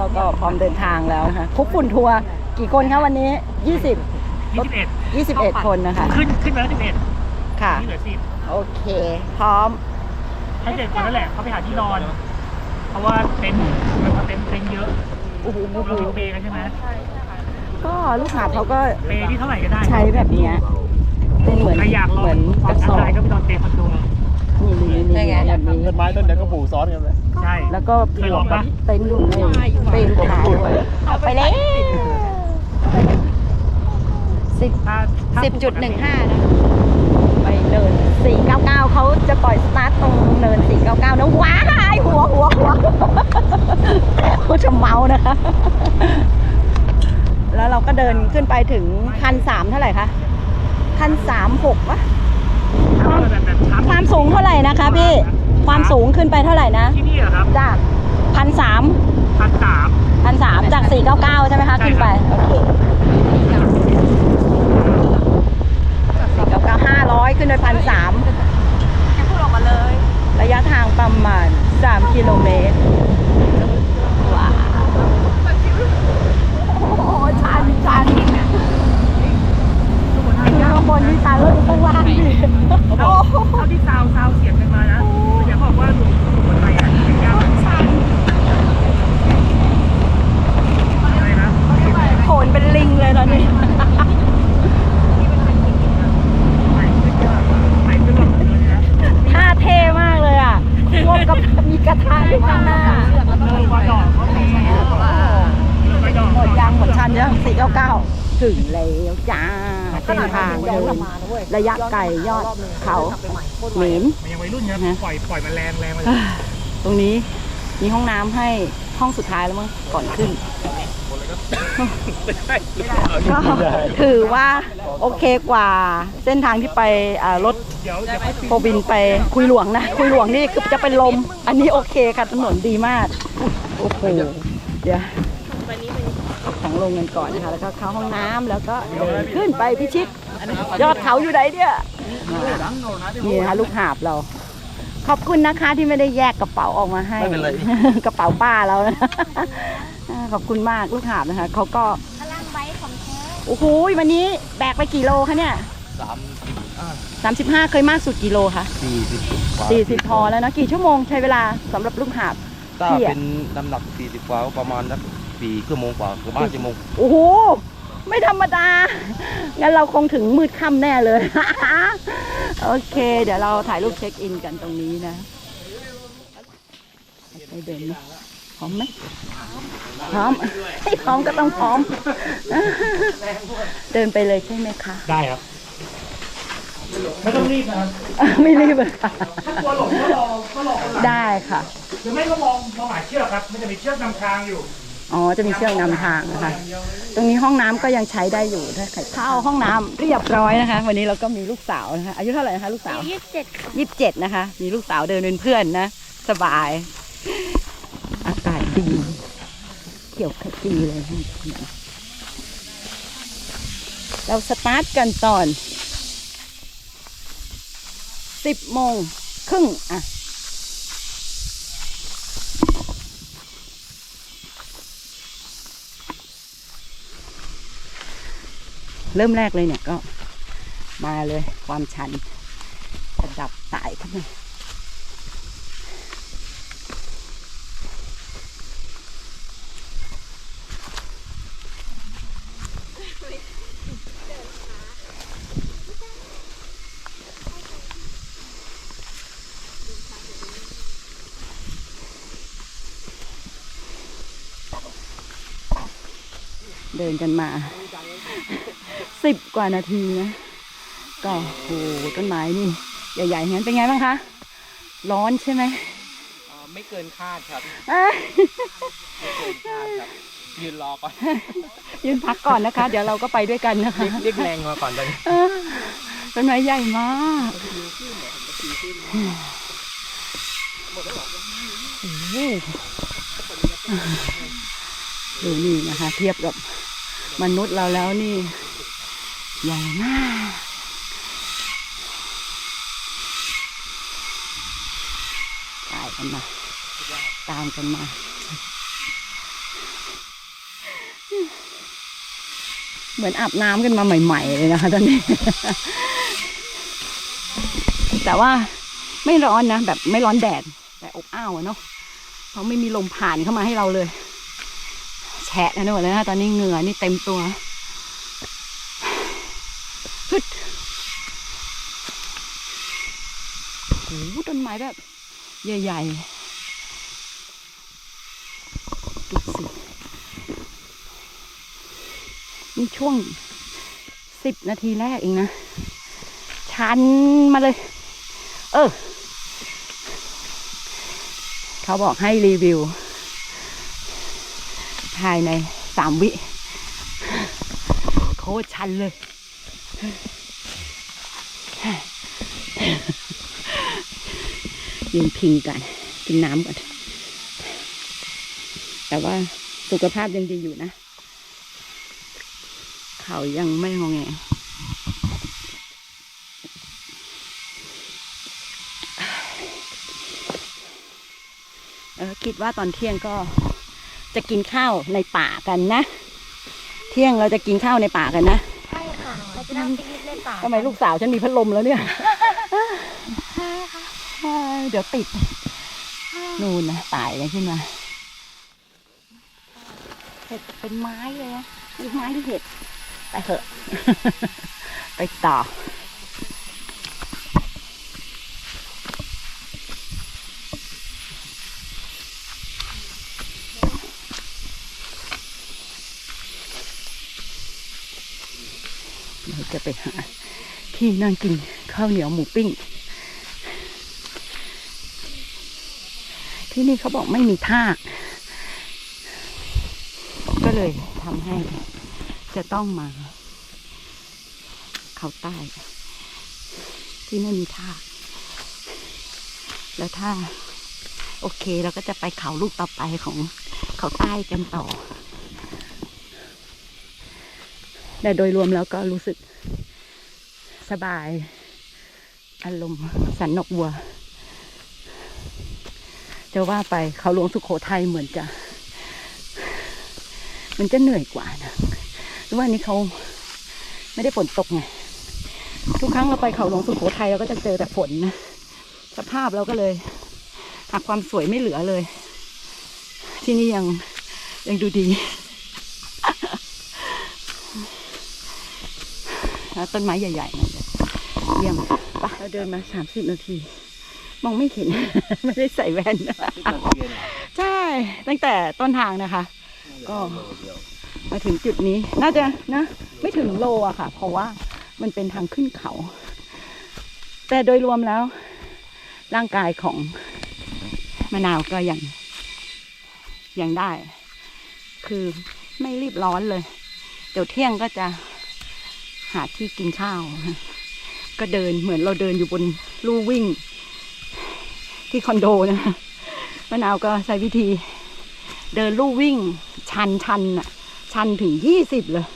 เราก็พร้อมเดินทางแล้วนะคะคุกฝุ่นทัวร์กี่คนคะวันนี้ 20 ยี่สิบเอ็ด21 คนนะคะ ขึ้นขึ้นไปแล้วสิบเอ็ดค่ะ นี่เหลือสิบโอเค พร้อม ให้เด็กคนนั่นแหละเขาไปหาที่นอน เพราะว่าเต็นท์มันเต็นท์เต็นท์เยอะโอ้โหเรามีเปย์กันใช่ไหมก็ลูกหาบเขาก็เปย์ที่เท่าไหร่ก็ได้ใช้แบบเนี้ยเป็นเหมือนใครอยากลองเหมือนคกวามระสอบอันตรายก็ไปนอนเปย์คอนโด นี่นี่นี่นี่แบบนี้ ต้นไม้ต้นเดียวก็ ปลูกซ้อนกันเลยใช่ แล้วก็เคยลองปะเต็นท์ลูกเองเป็นขาวเอาไปเลยสิบถ้าถ้าสิบจุดหนึ่งห้านะไปเนินสี่เก้าเก้าเขาจะปล่อยสตาร์ทตรงเนินสี่เก้าเก้านะว้ายหัวหัวหัวเขาจะเมานะคะ แล้วเราก็เดินขึ้นไปถึงพันสามเท่าไหร่คะพันสามหกวะถ้าแบบแบบช้ำความสูงเท่าไหร่นะคะพี่ ความสูงขึ้นไปเท่าไหร่นะ ที่นี่เหรอครับจากพันสามพันสามพันสามจากสี่เก้าเก้าใช่ไหมคะใช่ขึ้นไป โอเคสี่เก้าเก้าห้าร้อยขึ้นไปพันสามพูดออกมาเลย ระยะทางประมาณสามกิโลเมตร ว้าวโอ้โหชันชันข้างบนนี่ชันแล้วดูข้างล่างดิ เขาบอกเท่าที่ซาวซาวเสียงกันมานะอย่าบอกว่าหลวงปู่คนไทยอะเป็นยากอะไรนะ โขนเป็นลิงเลยตอนนี้ ไม่ขึ้นยากไม่ขึ้นหรอกเลยนะ ท่าเท่มากเลยอะควบกับมีกระทะอยู่ข้างหน้า เดินกว่าดอกเขามีเดินกว่าดอก หมดยางหมดชันยังสี่เก้าเก้าถึงแล้วจ้าเส้นทางเดิน ระยะไกลยอดเขาเหม็นมันยังวัยรุ่นนะปล่อยปล่อยมันแรงแรงมาเลยตรงนี้มีห้องน้ำให้ห้องสุดท้ายแล้วมั้งก่อนขึ้นก็ถือว่าโอเคกว่าเส้นทางที่ไปอ่ารถเดี๋ยวเดี๋ยวให้โปรบินไปคุยหลวงนะ คุยหลวงนี่คือจะเป็นลม อันนี้โอเคค่ะถนนดีมากโอ้โหเดี๋ยวเอาของลงกันก่อนนะคะแล้วก็เข้าห้องน้ำแล้วก็เดินขึ้นไปพิชิต ยอดเขาอยู่ไหนเนี่ยนี่นะคะลูกหาบเรา ขอบคุณนะคะที่ไม่ได้แยกกระเป๋าออกมาให้ไม่เป็นไรกระเป๋าป้าเรานะขอบคุณมากลูกหาบนะคะเขาก็โอ้โหวันนี้แบกไปกี่โลคะเนี่ยสามสิบสามสิบห้าเคยมากสุดกี่โลคะสี่สิบกว่าสี่สิบพอแล้วนะกี่ชั่วโมงใช้เวลาสำหรับลูกหาบถ้าพี่อะเป็นน้ำหนักสี่สิบกว่าก็ประมาณสักสี่ชั่วโมงกว่าหรือบ้านชั่วโมงโอ้โห ไม่ธรรมดา งั้นเราคงถึงมืดค่ำแน่เลย โอเค เดี๋ยวเราถ่ายรูปเช็คอินกันตรงนี้นะไปเดินไหมพร้อมไหมพร้อมให้พร้อมก็ต้องพร้อม เดินไปเลยใช่ไหมคะ ได้ครับ ไม่ต้องรีบนะครับ ไม่รีบเลยค่ะกลัวหลงก็รอก็รอคนหลังได้ค่ะ หรือไม่ก็มองมองหาเชือกครับ มันจะมีเชือกนำทางอยู่ อ๋อ จะมีเชือกนำทางนะคะ ตรงนี้ห้องน้ำก็ยังใช้ได้อยู่ถ้าใครเข้าห้องน้ำเรียบร้อยนะคะ วันนี้เราก็มีลูกสาวนะคะ อายุเท่าไหร่นะคะลูกสาว ยี่สิบเจ็ดยี่สิบเจ็ดนะคะ มีลูกสาวเดินเป็นเพื่อนนะ สบาย อากาศดีเกี่ยวขจีเลยเราสตาร์ทกันตอนสิบโมงครึ่งอะ เริ่มแรกเลยเนี่ยก็มาเลยความชันระดับสายขึ้นมาเดินกันมา สิบกว่านาทีนะ ก็โหต้นไม้นี่ ใหญ่ๆงั้นเป็นไงบ้างคะ ร้อนใช่ไหมไม่เกินคาดครับเอ้ยยืนรอก่อนยืนพักก่อนนะคะ เดี๋ยวเราก็ไปด้วยกันนะคะ เรียกแรงมาก่อนตอนนี้เออต้นไม้ใหญ่มากโอ้โหดูนี่นะคะ เทียบกับมนุษย์เราแล้วนี่ ใหญ่มาก ตายกันมา ตามกันมาเหมือนอาบน้ำกันมาใหม่ ๆ เลยนะคะตอนนี้ แต่ว่าไม่ร้อนนะ แบบไม่ร้อนแดด แต่อบอ้าวเนาะเพราะไม่มีลมผ่านเข้ามาให้เราเลย แฉะนะหมดเลยนะตอนนี้เหงื่อนี่เต็มตัว หต้นไม้แบบ ใหญ่ๆ ดูสินี่ช่วงสิบนาทีแรกเองนะ ชันมาเลย เออ เขาบอกให้รีวิว ภายในสามวิ โคตรชันเลย ยืนพิงกันกินน้ำก่อน แต่ว่าสุขภาพยังดีอยู่นะ เขายังไม่งอแงเออคิดว่าตอนเที่ยงก็จะกินข้าวในป่ากันนะ เที่ยงเราจะกินข้าวในป่ากันนะใช่ค่ะเราจะนั่งปิกนิกเล่นป่าทำไมลูกสาวฉันมีพัดลมแล้วเนี่ยใช่ค่ะ เอ้ยเดี๋ยวติด นู่นนะตายเลยขึ้นมา เห็ดเป็นไม้เลยนะมีไม้ที่เห็ด ไปเถอะ ไปต่อเราจะไปหาที่นั่งกินข้าวเหนียวหมูปิ้ง ที่นี่เขาบอกไม่มีท่า ก็เลยทำให้จะต้องมา เขาใต้ ที่ไม่มีท่า แล้วถ้า โอเคเราก็จะไปเขาลูกต่อไปของเขาใต้กันต่อ แต่โดยรวมแล้วก็รู้สึกสบาย อารมณ์สันนกวัว จะว่าไปเขาหลวงสุโขทัยเหมือนจะ มันจะเหนื่อยกว่านะหรือว่านี้เขาไม่ได้ฝนตกไงทุกครั้งเราไปเขาหลวงสุโขทัยเราก็จะเจอแต่ฝนนะสภาพเราก็เลยหาความสวยไม่เหลือเลย ที่นี่ยังยังดูดีต้นไม้ใหญ่ๆเยี่ยมเราเดินมาสามสิบนาที มองไม่เห็น ไม่ได้ใส่แว่น ใช่ ตั้งแต่ต้นทางนะคะ ก็มาถึงจุดนี้ น่าจะนะ ไม่ถึงโลอะค่ะ เพราะว่ามันเป็นทางขึ้นเขา แต่โดยรวมแล้ว ร่างกายของมะนาวก็ยังยังได้ คือไม่รีบร้อนเลย เดี๋ยวเที่ยงก็จะหาที่กินข้าว ก็เดินเหมือนเราเดินอยู่บนลู่วิ่ง ที่คอนโดนะมะนาวก็ใช้วิธี เดินลู่วิ่ง ชันชันอะชันถึงยี่สิบเลย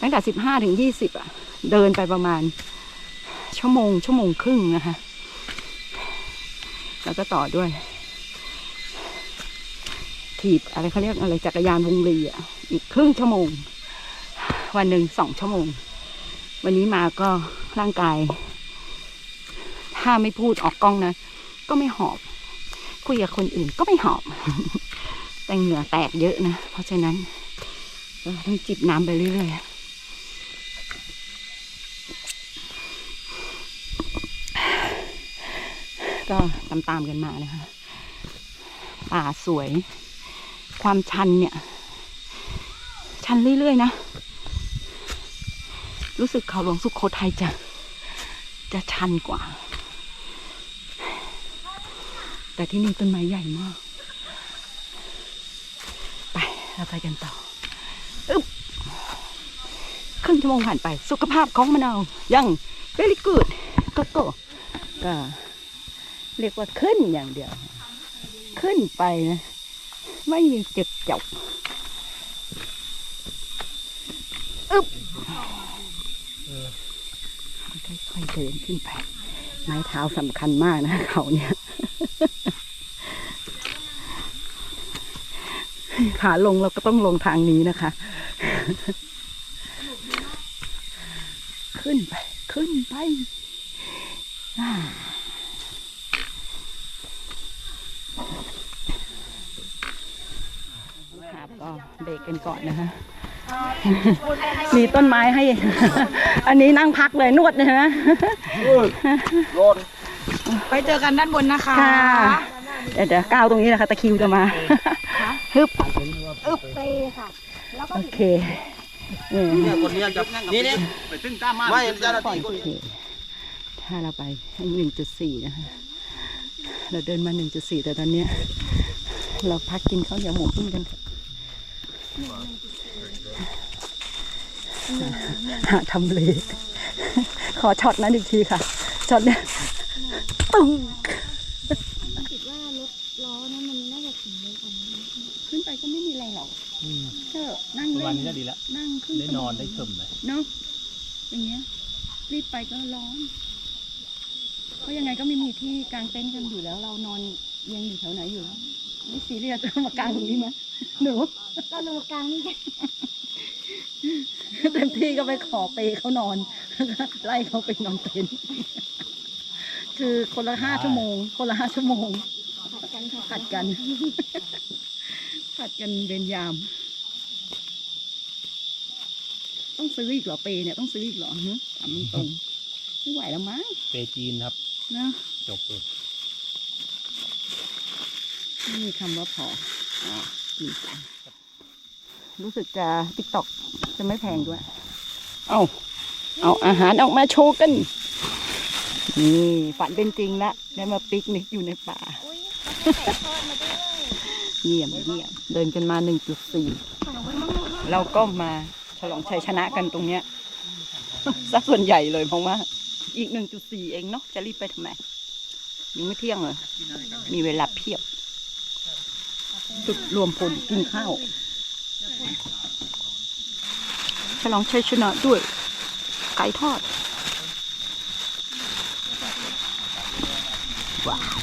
ตั้งแต่สิบห้าถึงยี่สิบอะเดินไปประมาณ ชั่วโมง ชั่วโมงครึ่งนะคะ แล้วก็ต่อด้วยถีบอะไรเขาเรียกอะไรจักรยานวงลีอะอีกครึ่งชั่วโมง วันหนึ่งสองชั่วโมง วันนี้มาก็ร่างกาย ถ้าไม่พูดออกกล้องนะ ก็ไม่หอบ คุยกับคนอื่นก็ไม่หอบ แต่เหงื่อแตกเยอะนะ เพราะฉะนั้นเราต้องจิบน้ำไปเรื่อยๆก็ตามๆกันมานะคะป่าสวย ความชันเนี่ย ชันเรื่อยๆนะ รู้สึกเขาหลวงสุขโขทัยจะ จะชันกว่า แต่ที่นี่ต้นไม้ใหญ่มาก ไปเราไปกันต่ออึ๊บครึ่งชั่วโมงผ่านไป สุขภาพของมะนาวยัง very good ก็ก็ก็เรียกว่าขึ้นอย่างเดียว ขึ้นไปนะไม่มีเจ็บจบอึ๊บค่อยๆเดินขึ้นไป ไม้เท้าสำคัญมากนะเขาเนี่ย ขาลงเราก็ต้องลงทางนี้นะคะ ขึ้นไป ขึ้นไปอ่าครับก็เบรกกันก่อนนะคะ มีต้นไม้ให้ อันนี้นั่งพักเลยนวดนะฮะไปเจอกันด้านบนนะคะค่ะเดี๋ยวเดี๋ยวก้าวตรงนี้นะคะ ตะคริวจะมาฮึบ อึบไปค่ะ แล้วก็โอเคเออเนี่ยคนนี้จะนี่นี่ไปตึ้งตามมาไม่เจ้าหน้าก่อนที่โอเคถ้าเราไปหนึ่งจุดสี่นะคะ เราเดินมาหนึ่งจุดสี่แต่ตอนเนี้ย เราพักกินข้าวเหนียวหมูปิ้งกัน หาทำเล ขอช็อตนั้นอีกทีค่ะ ช็อตเนี้ยตึ้ง ขึ้นไปก็ไม่มีอะไรหรอกก็นั่งเล่นวันนี้ก็ดีละนั่งขึ้นได้นอนได้ชมเลยเนาะอย่างเงี้ย รีบไปก็ร้อนเพราะยังไงก็ไม่มีที่กางเต็นท์กันอยู่แล้ว เรานอนเอียังอยู่แถวไหนอยู่แล้วไม่ซีเรียสจะมากางตรงนี้ไหมหนูก็ลงกลางนี่กันเต็มที่ก็ไปขอเปย์เขานอน ไล่เขาไปนอนเต็นท์คือคนละห้าชั่วโมง คนละห้าชั่วโมงผัด กันค่ะผัดกัน ผัดกันเวรยาม ต้องซื้ออีกเหรอเปย์เนี่ยต้องซื้ออีกเหรอฮะถามตรงๆไม่ไหวแล้วมั้งเปจีนครับ นะจบเลยไม่มีคำว่าพออะกินไปรู้สึกจะติ๊กตอกจะไม่แพงด้วย เอาเอาอาหารออกมาโชว์กัน นี่ฝันเป็นจริงละได้มาปิกนิกอยู่ในป่า อุ้ยเขาใส่ทอดมาด้วย เยี่ยมเยี่ยมเดินกันมา 1.4 เราก็มาฉลองชัยชนะกันตรงเนี้ยสักส่วนใหญ่เลยเพราะว่า อีก 1.4 เองเนาะจะรีบไปทำไมยังไม่เที่ยงเลยมีเวลาเพียบ จุดรวมพลกินข้าว ฉลองชัยชนะด้วย ไก่ทอด ว้าว